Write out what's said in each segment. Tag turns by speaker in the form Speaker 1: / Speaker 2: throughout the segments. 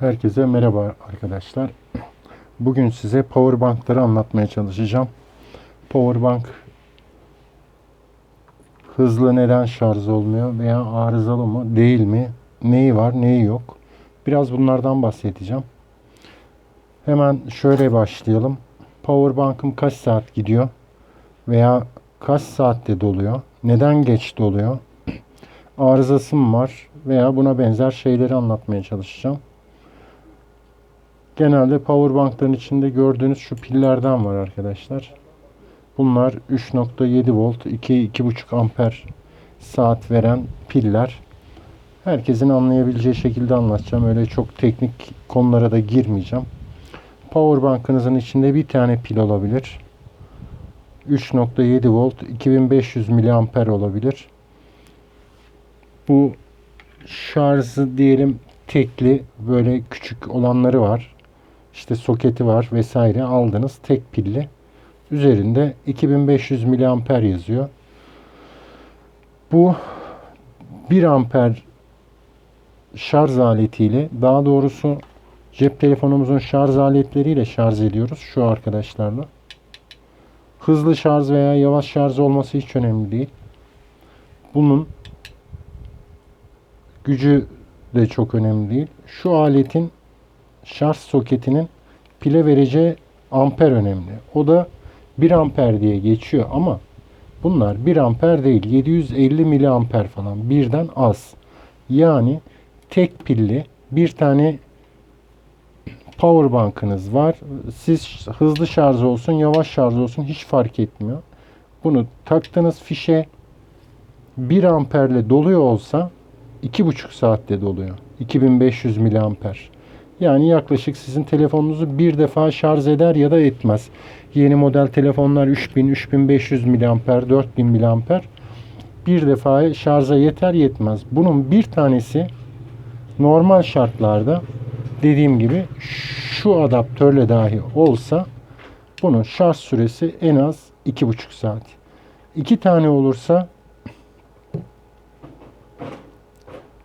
Speaker 1: Herkese merhaba arkadaşlar. Bugün size powerbankları anlatmaya çalışacağım. Powerbank hızlı neden şarj olmuyor veya arızalı mı değil mi? Neyi var neyi yok? Biraz bunlardan bahsedeceğim. Hemen şöyle başlayalım. Powerbank'ım kaç saat gidiyor? Veya kaç saatte doluyor? Neden geç doluyor? Arızası mı var? Veya buna benzer şeyleri anlatmaya çalışacağım. Genelde powerbankların içinde gördüğünüz şu pillerden var arkadaşlar. Bunlar 3.7 volt, 2-2.5 amper saat veren piller. Herkesin anlayabileceği şekilde anlatacağım. Öyle çok teknik konulara da girmeyeceğim. Powerbank'ınızın içinde bir tane pil olabilir. 3.7 volt, 2500 miliamper olabilir. Bu şarjı diyelim tekli böyle küçük olanları var. İşte soketi var vesaire aldınız tek pilli. Üzerinde 2500 miliamper yazıyor. Bu 1 amper şarj aletiyle daha doğrusu cep telefonumuzun şarj aletleriyle şarj ediyoruz şu arkadaşlarla. Hızlı şarj veya yavaş şarj olması hiç önemli değil. Bunun gücü de çok önemli değil. Şu aletin şarj soketinin pile vereceği amper önemli. O da 1 amper diye geçiyor ama bunlar 1 amper değil 750 miliamper falan birden az. Yani tek pilli bir tane power bankınız var. Siz hızlı şarj olsun yavaş şarj olsun hiç fark etmiyor. Bunu taktığınız fişe 1 amperle doluyor olsa 2,5 saatte doluyor. 2500 miliamper. Yani yaklaşık sizin telefonunuzu bir defa şarj eder ya da etmez. Yeni model telefonlar 3000, 3500 miliamper, 4000 miliamper. Bir defa şarja yeter yetmez. Bunun bir tanesi normal şartlarda dediğim gibi şu adaptörle dahi olsa bunun şarj süresi en az 2,5 saat. İki tane olursa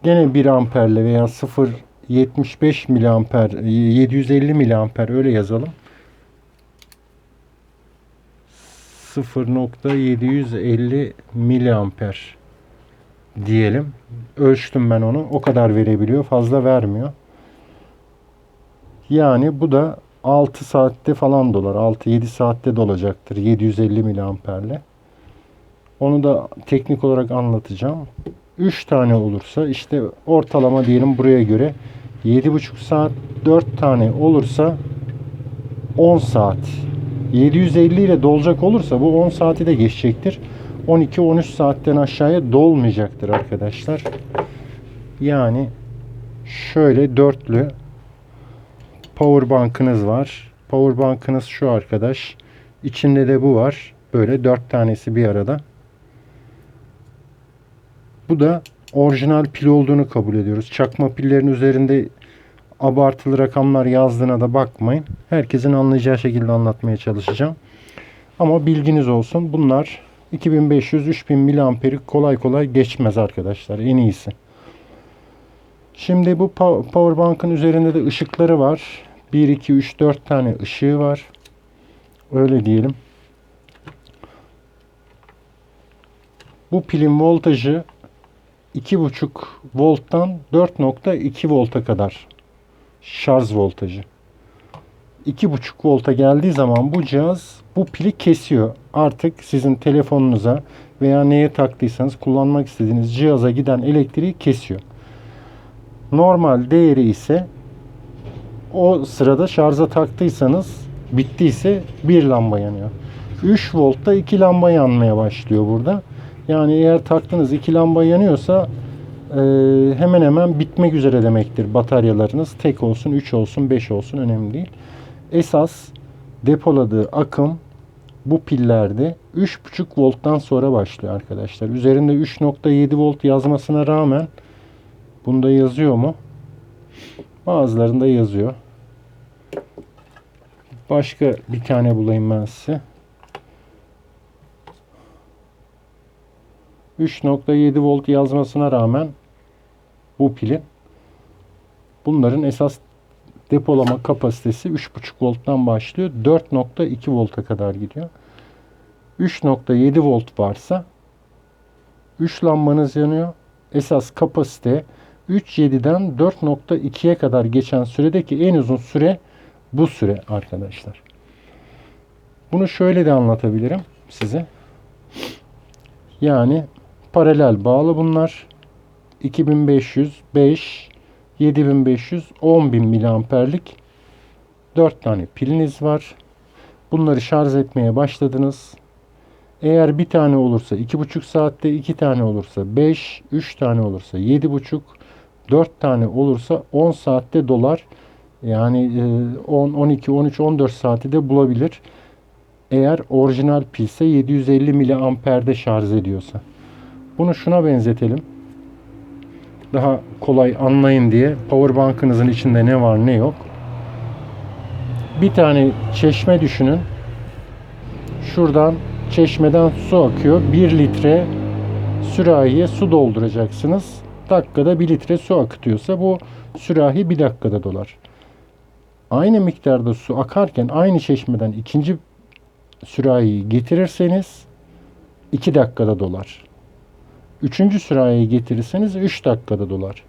Speaker 1: gene 1 amperle veya 0 75 miliamper 750 miliamper öyle yazalım. 0.750 miliamper diyelim. Ölçtüm ben onu. O kadar verebiliyor. Fazla vermiyor. Yani bu da 6 saatte falan dolar. 6-7 saatte dolacaktır. 750 miliamperle. Onu da teknik olarak anlatacağım. 3 tane olursa işte ortalama diyelim buraya göre 7,5 saat 4 tane olursa 10 saat. 750 ile dolacak olursa bu 10 saati de geçecektir. 12-13 saatten aşağıya dolmayacaktır arkadaşlar. Yani şöyle dörtlü power bankınız var. Power bankınız şu arkadaş. İçinde de bu var. Böyle dört tanesi bir arada. Bu da orijinal pil olduğunu kabul ediyoruz. Çakma pillerin üzerinde abartılı rakamlar yazdığına da bakmayın. Herkesin anlayacağı şekilde anlatmaya çalışacağım. Ama bilginiz olsun. Bunlar 2500-3000 miliamperi kolay kolay geçmez arkadaşlar. En iyisi. Şimdi bu powerbank'ın üzerinde de ışıkları var. 1, 2, 3, 4 tane ışığı var. Öyle diyelim. Bu pilin voltajı 2,5 volttan 4.2 volta kadar şarj voltajı. 2,5 volta geldiği zaman bu cihaz bu pili kesiyor. Artık sizin telefonunuza veya neye taktıysanız kullanmak istediğiniz cihaza giden elektriği kesiyor. Normal değeri ise o sırada şarja taktıysanız bittiyse bir lamba yanıyor. 3 voltta 2 lamba yanmaya başlıyor burada. Yani eğer taktınız iki lamba yanıyorsa e, hemen hemen bitmek üzere demektir bataryalarınız. Tek olsun, 3 olsun, 5 olsun önemli değil. Esas depoladığı akım bu pillerde 3.5 volttan sonra başlıyor arkadaşlar. Üzerinde 3.7 volt yazmasına rağmen bunda yazıyor mu? Bazılarında yazıyor. Başka bir tane bulayım ben size. 3.7 volt yazmasına rağmen bu pilin bunların esas depolama kapasitesi 3.5 volttan başlıyor. 4.2 volta kadar gidiyor. 3.7 volt varsa 3 lambanız yanıyor. Esas kapasite 3.7'den 4.2'ye kadar geçen süredeki en uzun süre bu süre arkadaşlar. Bunu şöyle de anlatabilirim size. Yani paralel bağlı bunlar. 2500, 5, 7500, 10000 miliamperlik 4 tane piliniz var. Bunları şarj etmeye başladınız. Eğer bir tane olursa 2,5 saatte, 2 tane olursa 5, 3 tane olursa 7,5, 4 tane olursa 10 saatte dolar. Yani e, 10, 12, 13, 14 saati de bulabilir. Eğer orijinal pilse 750 miliamperde şarj ediyorsa. Bunu şuna benzetelim. Daha kolay anlayın diye powerbank'ınızın içinde ne var ne yok. Bir tane çeşme düşünün. Şuradan çeşmeden su akıyor. 1 litre sürahiye su dolduracaksınız. Dakikada 1 litre su akıtıyorsa bu sürahi 1 dakikada dolar. Aynı miktarda su akarken aynı çeşmeden ikinci sürahiyi getirirseniz 2 dakikada dolar. Üçüncü sürahiyi getirirseniz 3 dakikada dolar.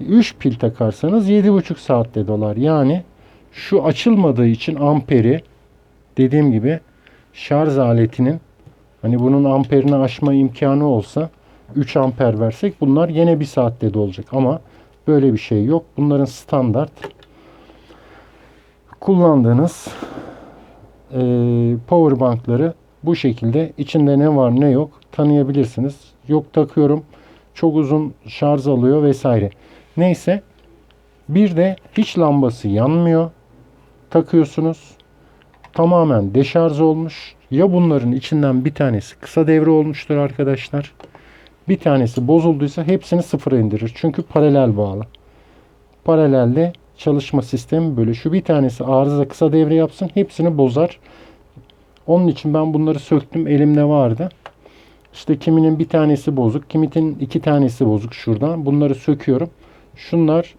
Speaker 1: 3 pil takarsanız 7,5 saatte dolar. Yani şu açılmadığı için amperi dediğim gibi şarj aletinin hani bunun amperini aşma imkanı olsa 3 amper versek bunlar yine 1 saatte dolacak ama böyle bir şey yok. Bunların standart kullandığınız e, power bankları bu şekilde içinde ne var ne yok tanıyabilirsiniz. Yok takıyorum çok uzun şarj alıyor vesaire. Neyse bir de hiç lambası yanmıyor. Takıyorsunuz. Tamamen deşarj olmuş. Ya bunların içinden bir tanesi kısa devre olmuştur arkadaşlar. Bir tanesi bozulduysa hepsini sıfıra indirir. Çünkü paralel bağlı. Paralelde çalışma sistemi böyle. Şu bir tanesi arıza kısa devre yapsın hepsini bozar. Onun için ben bunları söktüm. Elimde vardı. İşte kiminin bir tanesi bozuk, kiminin iki tanesi bozuk şuradan. Bunları söküyorum. Şunlar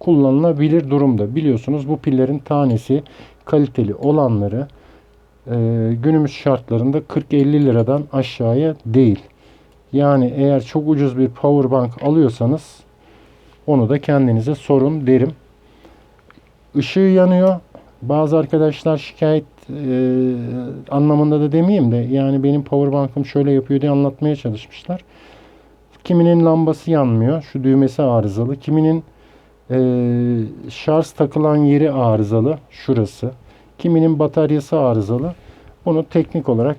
Speaker 1: kullanılabilir durumda. Biliyorsunuz bu pillerin tanesi kaliteli olanları e, günümüz şartlarında 40-50 liradan aşağıya değil. Yani eğer çok ucuz bir power bank alıyorsanız onu da kendinize sorun derim. Işığı yanıyor. Bazı arkadaşlar şikayet e, anlamında da demeyeyim de yani benim powerbank'ım şöyle yapıyor diye anlatmaya çalışmışlar. Kiminin lambası yanmıyor. Şu düğmesi arızalı. Kiminin e, şarj takılan yeri arızalı. Şurası. Kiminin bataryası arızalı. Bunu teknik olarak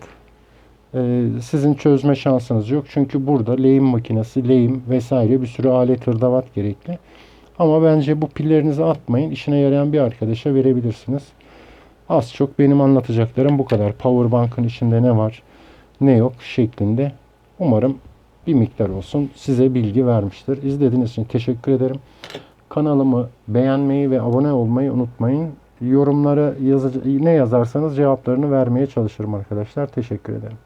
Speaker 1: e, sizin çözme şansınız yok. Çünkü burada lehim makinesi, lehim vesaire bir sürü alet hırdavat gerekli. Ama bence bu pillerinizi atmayın. İşine yarayan bir arkadaşa verebilirsiniz. Az çok benim anlatacaklarım bu kadar. Powerbank'ın içinde ne var ne yok şeklinde. Umarım bir miktar olsun size bilgi vermiştir. İzlediğiniz için teşekkür ederim. Kanalımı beğenmeyi ve abone olmayı unutmayın. Yorumlara yazı, ne yazarsanız cevaplarını vermeye çalışırım arkadaşlar. Teşekkür ederim.